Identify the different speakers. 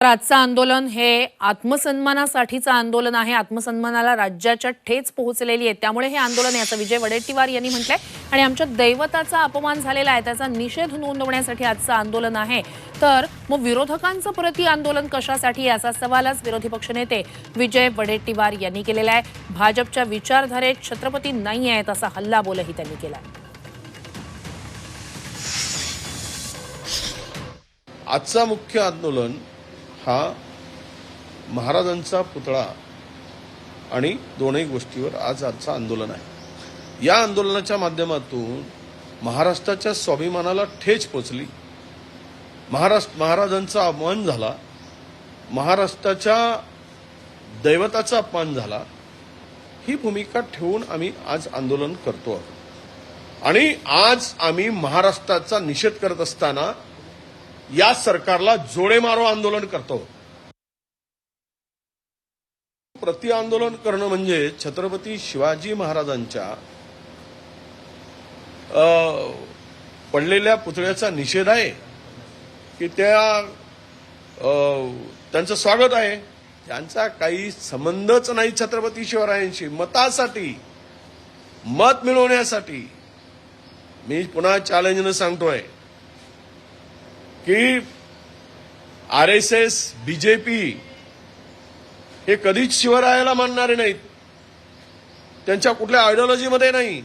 Speaker 1: तर आजचं आंदोलन हे आत्मसन्मानासाठीचं आंदोलन आहे. आत्मसन्मानाला राज्याच्या ठेच पोहोचलेली आहे. त्यामुळे हे आंदोलन आहे असं विजय वडेट्टीवार यांनी म्हटलंय. आणि आमच्या दैवताचा अपमान झालेला आहे. त्याचा निषेध नोंदवण्यासाठी आजचं आंदोलन आहे. तर मग विरोधकांचं प्रति आंदोलन कशासाठी? याचा सवालच विरोधी पक्षनेते विजय वडेट्टीवार यांनी केलेला आहे. भाजपच्या विचारधारेत छत्रपती नाही आहेत असा हल्लाबोलही त्यांनी केला आहे
Speaker 2: आजचा मुख्य आंदोलन हा महाराजांचा पुतळा आणि दोनही गोष्टीवर आज आजचं आंदोलन आहे. या आंदोलनाच्या माध्यमातून महाराष्ट्राच्या स्वाभिमानाला ठेच पोचली. महाराष्ट्र महाराजांचा अपमान झाला. महाराष्ट्राच्या दैवताचा अपमान झाला. ही भूमिका ठेवून आम्ही आज आंदोलन करतो आहोत. आणि आज आम्ही महाराष्ट्राचा निषेध करत असताना या सरकारला जोडेमारो आंदोलन करतो. प्रति आंदोलन करणं म्हणजे छत्रपती शिवाजी महाराजांच्या पडलेल्या पुतळ्याचा निषेध आहे की त्या त्यांचं स्वागत आहे. त्यांचा काही संबंधच नाही छत्रपती शिवरायांशी. मतासाठी मत मिळवण्यासाठी. मी पुन्हा चॅलेंजनं सांगतोय. की आर एस एस बीजेपी हे कधीच शिवरायाला मानणारे नाहीत. त्यांच्या कुठल्या आयडिओलॉजीमध्ये नाही.